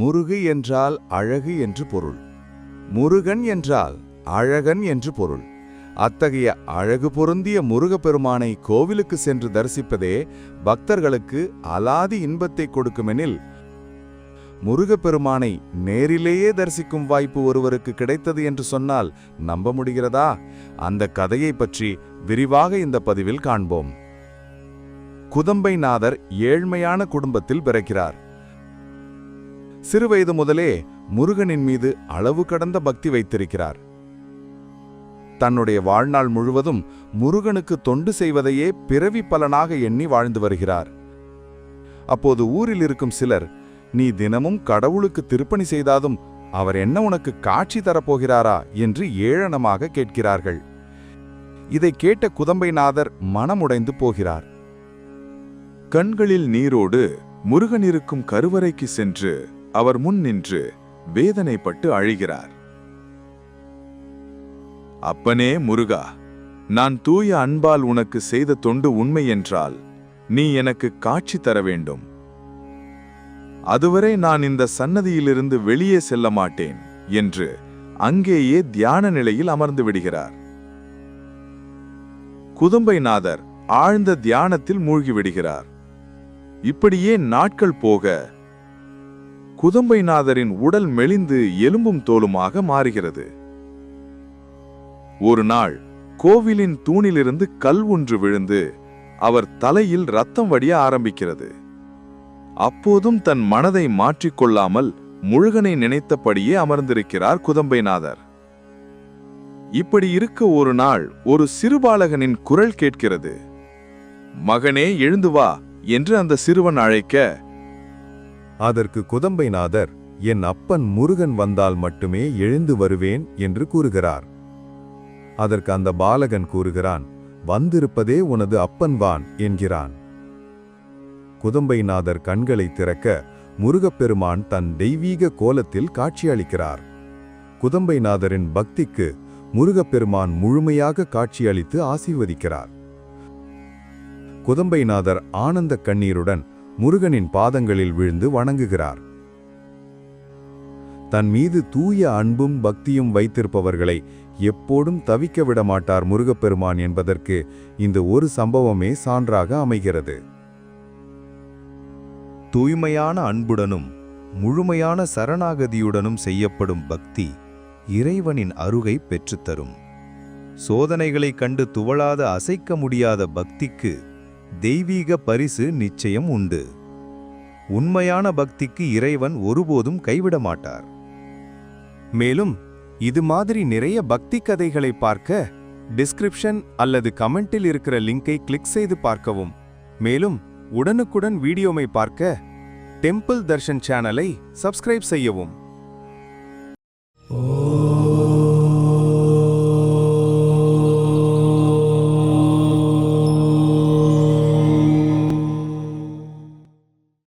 முருகு என்றால் அழகு என்று பொருள். முருகன் என்றால் அழகன் என்று பொருள். அத்தகைய அழகு பொருந்திய முருகப்பெருமானை கோவிலுக்கு சென்று தரிசிப்பதே பக்தர்களுக்கு அலாதி இன்பத்தை கொடுக்குமெனில் முருகப்பெருமானை நேரிலேயே தரிசிக்கும் வாய்ப்பு ஒருவருக்கு கிடைத்தது என்று சொன்னால் நம்ப முடிகிறதா? அந்த கதையை பற்றி விரிவாக இந்த பதிவில் காண்போம். குதம்பைநாதர் ஏழ்மையான குடும்பத்தில் பிறக்கிறார். சிறுவயது முதலே முருகனின் மீது அளவு கடந்த பக்தி வைத்திருக்கிறார். தன்னுடைய வாழ்நாள் முழுவதும் முருகனுக்கு தொண்டு செய்வதையே பிறவி பலனாக எண்ணி வாழ்ந்து வருகிறார். அப்போது ஊரில் இருக்கும் சிலர் நீ தினமும் கடவுளுக்கு திருப்பணி செய்தாலும் அவர் என்ன உனக்கு காட்சி தரப்போகிறாரா? என்று ஏழனமாக கேட்கிறார்கள். இதை கேட்ட குதம்பைநாதர் மனமுடைந்து போகிறார். கண்களில் நீரோடு முருகன் இருக்கும் கருவறைக்கு சென்று அவர் முன் நின்று வேதனைப்பட்டு அழுகிறார். அப்பனே முருகா நான் தூய அன்பால் உனக்கு செய்த தொண்டு உண்மை என்றால் நீ எனக்கு காட்சி தர வேண்டும். அதுவரை நான் இந்த சன்னதியிலிருந்து வெளியே செல்ல மாட்டேன் என்று அங்கேயே தியான நிலையில் அமர்ந்து விடுகிறார். குதம்பைநாதர் ஆழ்ந்த தியானத்தில் மூழ்கி விடுகிறார் இப்படியே நாட்கள் போக குதம்பைநாதரின் உடல் மெலிந்து எலும்பும் தோலுமாக மாறுகிறது. ஒரு நாள் கோவிலின் தூணிலிருந்து கல் ஒன்று விழுந்து அவர் தலையில் ரத்தம் வடிய ஆரம்பிக்கிறது. அப்போதும் தன் மனதை மாற்றிக்கொள்ளாமல் முழுகனை நினைத்தபடியே அமர்ந்திருக்கிறார் குதம்பைநாதர். இப்படி இருக்க ஒரு நாள் ஒரு சிறுபாலகனின் குரல் கேட்கிறது. மகனே எழுந்து வா என்று அந்த சிறுவன் அழைக்க அதற்கு குதம்பைநாதர் என் அப்பன் முருகன் வந்தால் மட்டுமே எழுந்து வருவேன் என்று கூறுகிறார். அதற்கு அந்த பாலகன் கூறுகிறான் வந்திருப்பதே உனது அப்பன்வான் என்கிறான். குதம்பைநாதர் கண்களை திறக்க முருகப்பெருமான் தன் தெய்வீக கோலத்தில் காட்சியளிக்கிறார். குதம்பைநாதரின் பக்திக்கு முருகப்பெருமான் முழுமையாக காட்சியளித்து ஆசீர்வதிக்கிறார். குதம்பைநாதர் ஆனந்த கண்ணீருடன் முருகனின் பாதங்களில் விழுந்து வணங்குகிறார். தன் மீது தூய அன்பும் பக்தியும் வைத்திருப்பவர்களை எப்போதும் தவிக்க விடமாட்டார் முருகப்பெருமான் என்பதற்கு இந்த ஒரு சம்பவமே சான்றாக அமைகிறது. தூய்மையான அன்புடனும் முழுமையான சரணாகதியுடனும் செய்யப்படும் பக்தி இறைவனின் அருகை பெற்றுத்தரும். சோதனைகளைக் கண்டு துவளாத அசைக்க முடியாத பக்திக்கு தெய்வீக பரிசு நிச்சயம் உண்டு. உண்மையான பக்திக்கு இறைவன் ஒருபோதும் கைவிட மாட்டார் மேலும் இது மாதிரி நிறைய பக்தி கதைகளை பார்க்க டிஸ்கிரிப்ஷன் அல்லது கமெண்டில் இருக்கிற லிங்கை கிளிக் செய்து பார்க்கவும். மேலும் உடனுக்குடன் வீடியோமை பார்க்க டெம்பிள் தர்ஷன் சேனலை சப்ஸ்கிரைப் செய்யவும்.